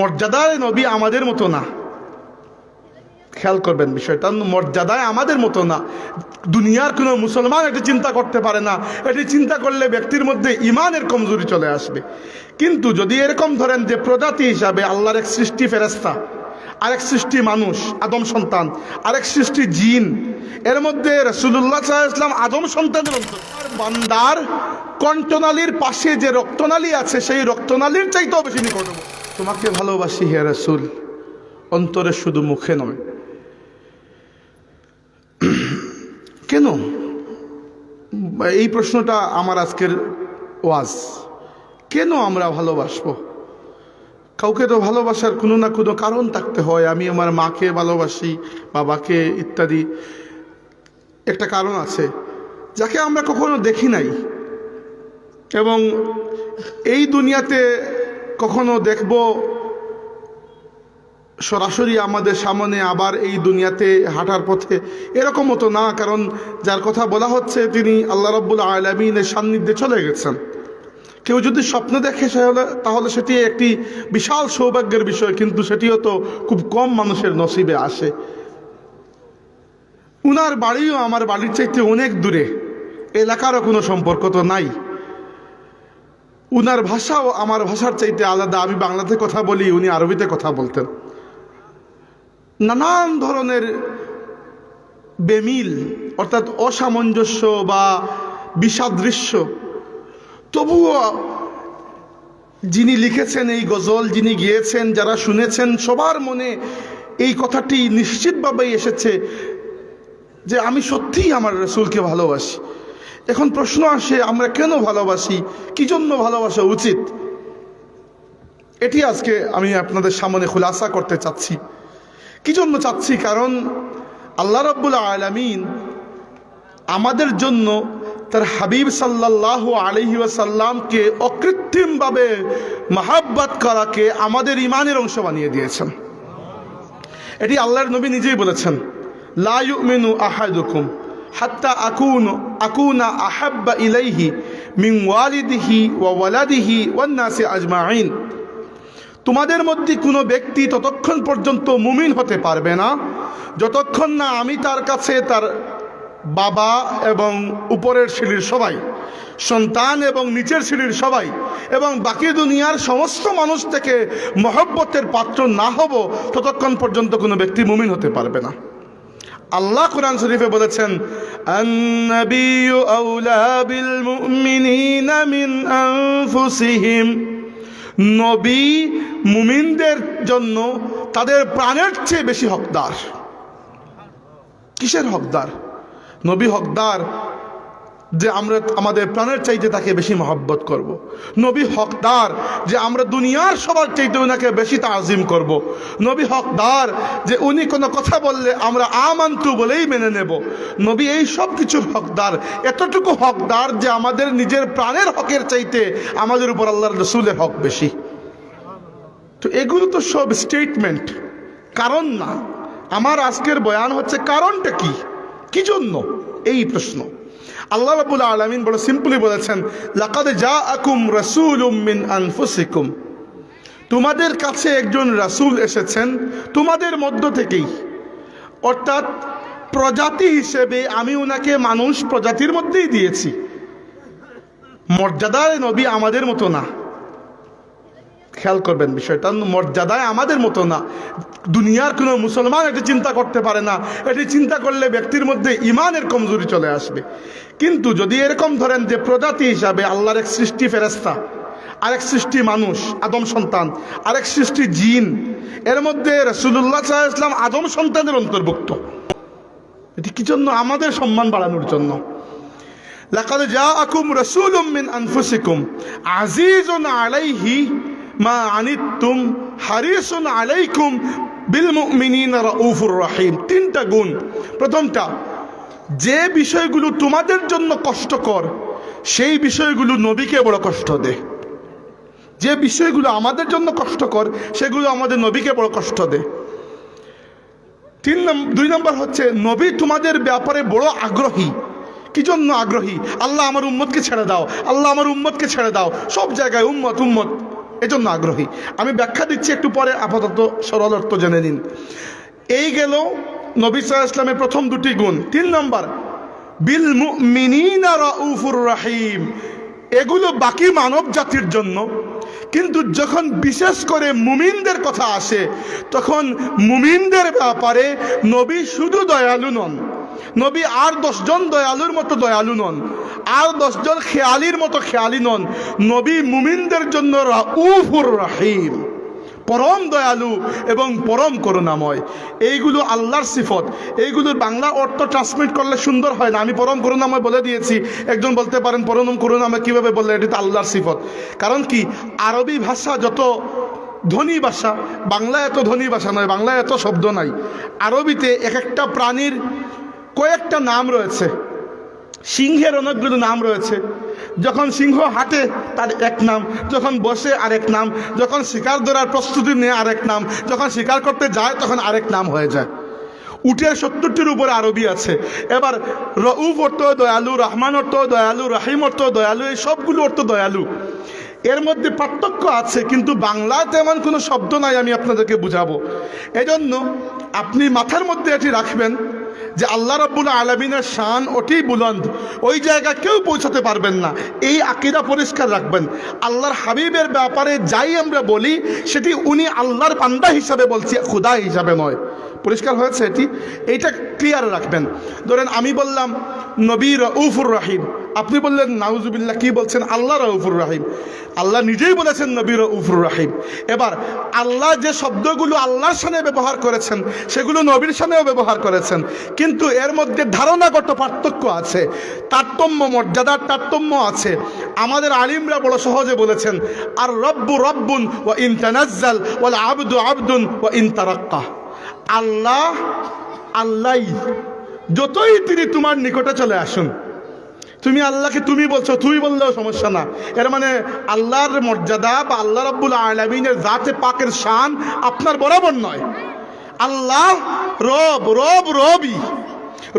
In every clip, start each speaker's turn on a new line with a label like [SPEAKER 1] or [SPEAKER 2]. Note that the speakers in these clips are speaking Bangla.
[SPEAKER 1] মর্যাদায় নবী আমাদের মতো না। খেয়াল করবেন বিষয়টা, মর্যাদায় আমাদের মতো না। দুনিয়ার কোনো মুসলমান এটি চিন্তা করতে পারে না। এটি চিন্তা করলে ব্যক্তির মধ্যে ইমানের কমজোরি চলে আসবে। কিন্তু যদি এরকম ধরেন যে প্রজাতি হিসাবে আল্লাহর এক সৃষ্টি ফেরেস্তা আরেক সৃষ্টি মানুষ, আদম সন্তান। আরেক সৃষ্টি জিন। এর মধ্যে রসুল্লাহ ইসলাম আদম সন্তানের বান্দার কণ্ঠনালীর পাশে যে রক্তনালী আছে, সেই রক্তনালীর চাইতেও বেশি নিকটবর্তী তোমাকে ভালোবাসি হে রসুল। অন্তরে শুধু মুখে নয়। কেন? এই প্রশ্নটা আমার আজকের ওয়াজ। কেন আমরা ভালোবাসবো? কাউকে তো ভালোবাসার কোনো না কোনো কারণ থাকতে হয়। আমি আমার মাকে ভালোবাসি, বাবাকে ইত্যাদি। একটা কারণ আছে, যাকে আমরা কখনো দেখি নাই। এবং এই দুনিয়াতে কখনো দেখব, সরাসরি আমাদের সামনে আবার এই দুনিয়াতে হাঁটার পথে। এরকমও তো না, কারণ যার কথা বলা হচ্ছে, তিনি আল্লাহ রব্বুল আলমিনের সান্নিধ্যে চলে গেছেন। কেউ যদি স্বপ্ন দেখে তাহলে তাহলে সেটি একটি বিশাল সৌভাগ্যের বিষয়, কিন্তু সেটিও তো খুব কম মানুষের নসিবে আসে। উনার বাড়িও আমার বাড়ির চাইতে অনেক দূরে, এলাকারও কোনো সম্পর্ক তো নাই। উনার ভাষাও আমার ভাষার চাইতে আলাদা। আমি বাংলাতে কথা বলি, উনি আরবিতে কথা বলতেন। নানান ধরনের বেমিল, অর্থাৎ অসামঞ্জস্য বা বিষাদৃশ্য তবুও যিনি লিখেছেন এই গজল, যিনি গিয়েছেন, যারা শুনেছেন, সবার মনে এই কথাটি নিশ্চিতভাবেই এসেছে যে আমি সত্যিই আমার রসুলকে ভালোবাসি। এখন প্রশ্ন আসে, আমরা কেন ভালোবাসি? কি জন্য ভালোবাসা উচিত? এটি আজকে আমি আপনাদের সামনে খুলাসা করতে চাচ্ছি। কি জন্য চাচ্ছি? কারণ আল্লাহ রব্বুল আলমিন আমাদের জন্য তার হাবিব সাল্লাহ আলহি ওয়াসাল্লামকে অকৃত্রিমভাবে মাহাব্বাত করাকে আমাদের ইমানের অংশ বানিয়ে দিয়েছেন। এটি আল্লাহর নবী নিজেই বলেছেন, লা ইউমিনু আহাদুকুম হাত্তা আকুন, আকুনা আহাব্বা ইলাইহি মিন ওয়ালিদিহি ওয়া ওয়ালাদিহি ওয়ান নাসি আজমাইন তোমাদের মধ্যে কোনো ব্যক্তি ততক্ষণ পর্যন্ত মুমিন হতে পারবে না, যতক্ষণ না আমি তার কাছে তার বাবা এবং উপরের সিঁড়ির সবাই, সন্তান এবং নিচের সিঁড়ির সবাই, এবং বাকি দুনিয়ার সমস্ত মানুষ থেকে মহব্বতের পাত্র না হব ততক্ষণ পর্যন্ত কোনো ব্যক্তি মুমিন হতে পারবে না। আল্লাহ কোরআন শরীফে বলেছেন নবী মুমিনদের জন্য তাদের প্রাণের চেয়ে বেশি হকদার। কিসের হকদার? নবী হকদার যে আমরা আমাদের প্রাণের চাইতে তাকে বেশি মহব্বত করব। নবী হকদার যে আমরা দুনিয়ার সবার চাইতে ওনাকে বেশি তাজিম করব। নবী হকদার যে উনি কোনো কথা বললে আমরা আমান্তু বলেই মেনে নেব। নবী এই সব কিছুর হকদার। এতটুকু হকদার যে আমাদের নিজের প্রাণের হকের চাইতে আমাদের উপর আল্লাহর রসুলের হক বেশি। তো এগুলো তো সব স্টেটমেন্ট কারণ না। আমার আজকের বয়ান হচ্ছে কারণটা কি? কি জন্য? এই প্রশ্ন। আল্লাহ রাবুল আলমিন বড় সিম্পলি বলেছেন, লাকাদ যা আকুম রসুল মিন আনফুসিকুম। তোমাদের কাছে একজন রাসূল এসেছেন, তোমাদের মধ্য থেকেই। অর্থাৎ প্রজাতি হিসেবে আমি ওনাকে মানুষ প্রজাতির মধ্যেই দিয়েছি। মর্যাদায় নবী আমাদের মতো না। খেয়াল করবেন বিষয়টা, মর্যাদায় আমাদের মতো না। দুনিয়ার কোনো মুসলমান এটি চিন্তা করতে পারে না। এটি চিন্তা করলে ব্যক্তির মধ্যে ইমানের কমজোরি চলে আসবে। কিন্তু যদি এরকম ধরেন যে প্রজাতি হিসাবে আল্লাহর এক সৃষ্টি ফেরেস্তা আরেক সৃষ্টি মানুষ, আদম সন্তান, আরেক সৃষ্টি জিন, এর মধ্যে রসুল্লাহ ইসলাম আদম সন্তানের অন্তর্ভুক্ত। এটি কি জন্য? আমাদের সম্মান বাড়ানোর জন্য। লাকাদ জাআকুম রাসূলুম মিন আনফুসিকুম, আজিজুন আলাইহি মা আনিতুম হারিসুন আলাইকুম বিল মুমিনিনা রাউফুর রহিম। তিনটা গুণ। প্রথমটা, যে বিষয়গুলো তোমাদের জন্য কষ্টকর, সেই বিষয়গুলো নবীকে বড় কষ্ট দেয় যে বিষয়গুলো আমাদের জন্য কষ্টকর, সেগুলো আমাদের নবীকে বড় কষ্ট দেয় তিন দুই নম্বর হচ্ছে, নবী তোমাদের ব্যাপারে বড় আগ্রহী। কি জন্য আগ্রহী? আল্লাহ আমার উম্মতকে ছেড়ে দাও। আল্লাহ আমার উম্মতকে ছেড়ে দাও। সব জায়গায় উম্মত উম্মত। এজন্য আগ্রহী। আমি ব্যাখ্যা দিচ্ছি একটু পরে, আপাতত সরল অর্থ জেনে নিন। এই গেল নবী আলাইহি ইসলামের প্রথম দুটি গুণ। তিন নম্বর বিল রাউফুর রাহিম। এগুলো বাকি মানব জাতির জন্য। কিন্তু যখন বিশেষ করে মুমিনদের কথা আসে, তখন মুমিনদের ব্যাপারে নবী শুধু দয়ালু নন। নবী আর দশজন দয়ালুর মতো দয়ালু নন, আর দশজন খেয়ালির মতো খেয়ালি নন। নবী মুমিনদের জন্য রাউফুর রাহিম, পরম দয়ালু এবং পরম করুণাময়। এইগুলো আল্লাহর সিফত। এইগুলোর বাংলা অর্থ ট্রান্সমিট করলে সুন্দর হয় না। আমি পরম করুণাময় বলে দিয়েছি। একজন বলতে পারেন, পরম করুণাময় কীভাবে বললে এটি তো আল্লাহর সিফত। কারণ কি? আরবি ভাষা যত ধনী ভাষা, বাংলা এত ধনী ভাষা নয়, বাংলায় এত শব্দ নাই। আরবিতে এক একটা প্রাণীর কয়েকটা নাম রয়েছে। সিংহের অনেকগুলো নাম রয়েছে। যখন সিংহ হাঁটে, তার এক নাম। যখন বসে, আরেক নাম। যখন শিকার ধরার প্রস্তুতি নেয়, আরেক নাম। যখন শিকার করতে যায়, তখন আরেক নাম হয়ে যায়। উটের সত্তরটির উপরে আরবি আছে। এবার রউফ অর্থ দয়ালু, রহমান অর্থ দয়ালু, রাহিম অর্থ দয়ালু, এই সবগুলো অর্থ দয়ালু। এর মধ্যে পার্থক্য আছে, কিন্তু বাংলায় তেমন কোনো শব্দ নাই, আমি আপনাদেরকে বুঝাবো। এজন্য আপনি মাথার মধ্যে এটি রাখবেন। যে আল্লাহ রব্বুল আলমিনের শান ওটি বুলন্দ। ওই জায়গা কেউ পৌঁছাতে পারবেন না। এই আকিদা পরিষ্কার রাখবেন। আল্লাহর হাবিবের ব্যাপারে যাই আমরা বলি, সেটি উনি আল্লাহর পান্দা হিসাবে বলছি, খুদা হিসাবে নয়। পরিষ্কার হয়েছে এটি, এইটা ক্লিয়ার রাখবেন। ধরেন আমি বললাম, নবী রউফুর রাহিম। আপনি বললেন, নাউজুবিল্লাহ, কি বলছেন? আল্লাহ রউফুর রাহিম। আল্লাহ নিজেই বলেছেন, নবী রউফুর রাহিম। এবার, আল্লাহ যে শব্দগুলো আল্লাহর সানে ব্যবহার করেছেন, সেগুলো নবীর সানেও ব্যবহার করেছেন। কিন্তু এর মধ্যে ধারণাগত পার্থক্য আছে, তারতম্য, মর্যাদার তারতম্য আছে। আমাদের আলিমরা বড় সহজে বলেছেন, আর রব্বু রব্বুন ও in তানাজ্জাল wall আবদু Abdun O in তারাক্কা আল্লাহ আল্লাহ। যতই তিনি তোমার নিকটে চলে আসুন, তুমি আল্লাহকে তুমি বলছো, তুই বললেও সমস্যা না। এর মানে আল্লাহর মর্যাদা বা আল্লাহ রাব্বুল আলমিনের জাতে পাকের শান আপনার বরাবর নয়। আল্লাহ রব রব রবই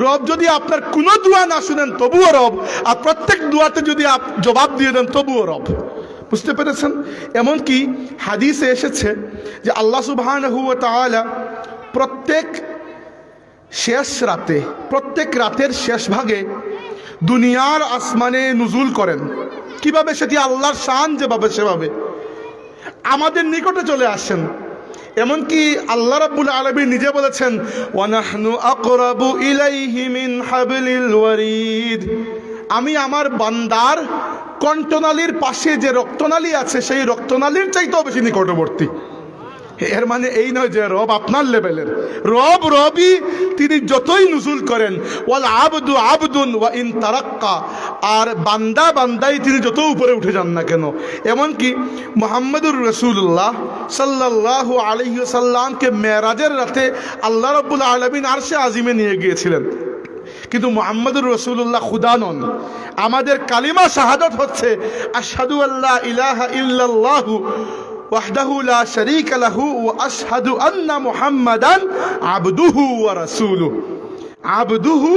[SPEAKER 1] রব যদি আপনার কোনো দোয়া না শুনেন, তবুও রব। আর প্রত্যেক দোয়াতে যদি আপ জবাব দিয়ে দেন, তবুও রব। বুঝতে পেরেছেন? এমনকি হাদিসে এসেছে যে আল্লাহ তাআলা প্রত্যেক শেষ রাতে, প্রত্যেক রাতের শেষ ভাগে দুনিয়ার আসমানে নুজুল করেন। কীভাবে সেটি আল্লাহর শান যেভাবে সেভাবে। আমাদের নিকটে চলে আসেন। এমনকি আল্লাহ রাব্বুল আলমী নিজে বলেছেন, ওয়ানাহনু আকরাবু ইলাইহি মিন ওয়ারিদ। আমি আমার বান্দার কণ্ঠনালীর পাশে যে রক্তনালী আছে, সেই রক্তনালীর চাইতেও বেশি নিকটবর্তী। এর মানে এই নয় যে রব আপনার লেভেলের। রব রবই তিনি যতই নুজুল করেন, ওয়াল আবদু আবদুন ওয়া ইন তারাক্কা। আর বান্দা বান্দাই তিনি যত উপরে উঠে যান না কেন। এমনকি মোহাম্মদুর রসুল্লাহ সাল্লাল্লাহু আলহি সাল্লামকে মেরাজের রাতে আল্লাহ রব্বুল আলমিন আরশে আজিমে নিয়ে গিয়েছিলেন। কিন্তু মোহাম্মদুর রসুল্লাহ খুদা নন। আমাদের কালিমা শাহাদত হচ্ছে, আশহাদু আল্লাহ ইলাহা ইল্লাল্লাহু ওয়াহদাহু লা শারীকা লাহু ওয়া আশহাদু আন্না মুহাম্মাদান আবদুহু ওয়া রাসূলুহু আবদুহু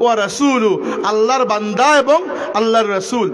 [SPEAKER 1] ওয়া রাসূলু আল্লাহর বান্দা এবং আল্লাহর রাসূল